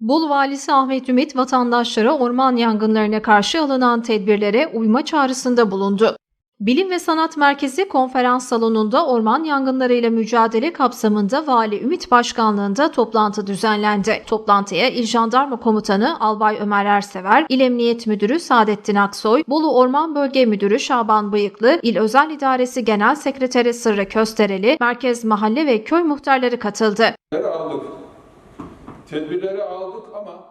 Bolu Valisi Ahmet Ümit vatandaşlara orman yangınlarına karşı alınan tedbirlere uyma çağrısında bulundu. Bilim ve Sanat Merkezi konferans salonunda orman yangınlarıyla mücadele kapsamında Vali Ümit Başkanlığında toplantı düzenlendi. Toplantıya İl Jandarma Komutanı Albay Ömer Ersever, İl Emniyet Müdürü Saadettin Aksoy, Bolu Orman Bölge Müdürü Şaban Bıyıklı, İl Özel İdaresi Genel Sekreteri Sırrı Köstereli, merkez mahalle ve köy muhtarları katıldı. Aldık. Tedbirleri aldık ama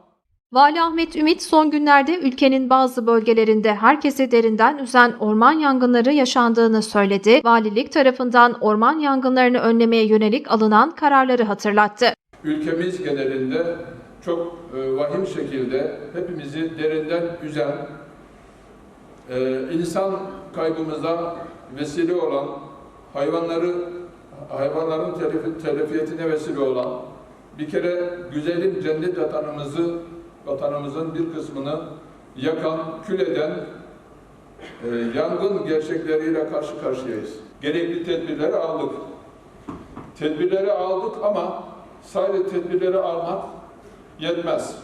Vali Ahmet Ümit son günlerde ülkenin bazı bölgelerinde herkesi derinden üzen orman yangınları yaşandığını söyledi. Valilik tarafından orman yangınlarını önlemeye yönelik alınan kararları hatırlattı. ülkemiz genelinde çok e, vahim şekilde hepimizi derinden üzen, e, insan kaybımıza vesile olan, hayvanları hayvanların telifi, telefiyetine vesile olan, bir kere güzelim cennet vatanımızı, vatanımızın bir kısmını yakan, kül eden e, yangın gerçekleriyle karşı karşıyayız. Gerekli tedbirleri aldık. Tedbirleri aldık ama sadece tedbirleri almak yetmez.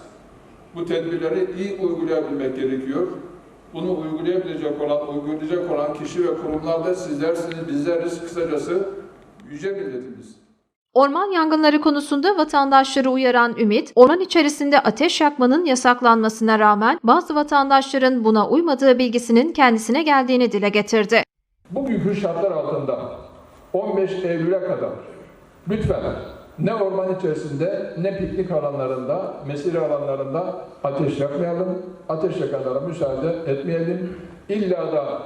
Bu tedbirleri iyi uygulayabilmek gerekiyor. Bunu uygulayabilecek olan, uygulayacak olan kişi ve kurumlar da sizlersiniz, bizleriz kısacası yüce milletimiz. Orman yangınları konusunda vatandaşları uyaran Ümit, orman içerisinde ateş yakmanın yasaklanmasına rağmen bazı vatandaşların buna uymadığı bilgisinin kendisine geldiğini dile getirdi. Bugünkü şartlar altında 15 Eylül'e kadar lütfen ne orman içerisinde ne piknik alanlarında, mesire alanlarında ateş yakmayalım, ateş yakanlara müsaade etmeyelim. İlla da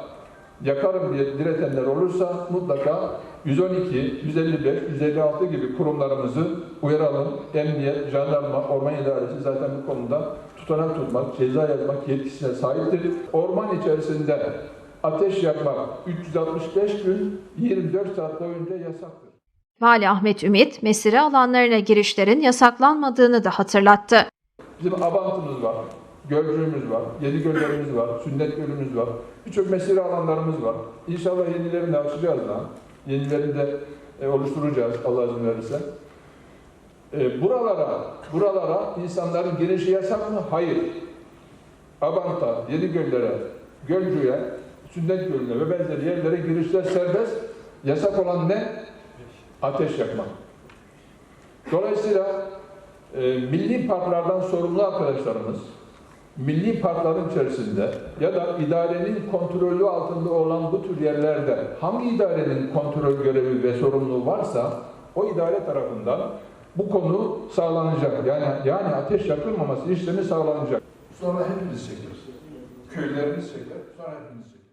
yakarım diye diretenler olursa mutlaka 112, 155, 156 gibi kurumlarımızı uyaralım. Emniyet, jandarma, orman idaresi zaten bu konuda tutanak tutmak, ceza yazmak yetkisine sahiptir. Orman içerisinde ateş yakmak 365 gün 24 saat boyunca yasaktır. Vali Ahmet Ümit, mesire alanlarına girişlerin yasaklanmadığını da hatırlattı. Bizim Abantımız var, Gölcüğümüz var, Yedi Göllerimiz var, Sünnet Gölümüz var. Birçok mesire alanlarımız var. İnşallah yenilerini açacağız daha. Yenilerini de e, oluşturacağız Allah izin verirse. E, buralara, buralara insanların girişi yasak mı? Hayır. Abant'a, Yedi Göllere, Gölcü'ye, Sünnet Gölü'ne ve benzeri yerlere girişler serbest. Yasak olan ne? Ateş yakmak. Dolayısıyla e, milli parklardan sorumlu arkadaşlarımız, milli parkların içerisinde ya da idarenin kontrolü altında olan bu tür yerlerde hangi idarenin kontrol görevi ve sorumluluğu varsa o idare tarafından bu konu sağlanacak. Yani yani ateş yakılmaması işlemi sağlanacak. Sonra hepimiz çekeriz. Köylerimiz çeker, sonra hepimiz çekeriz.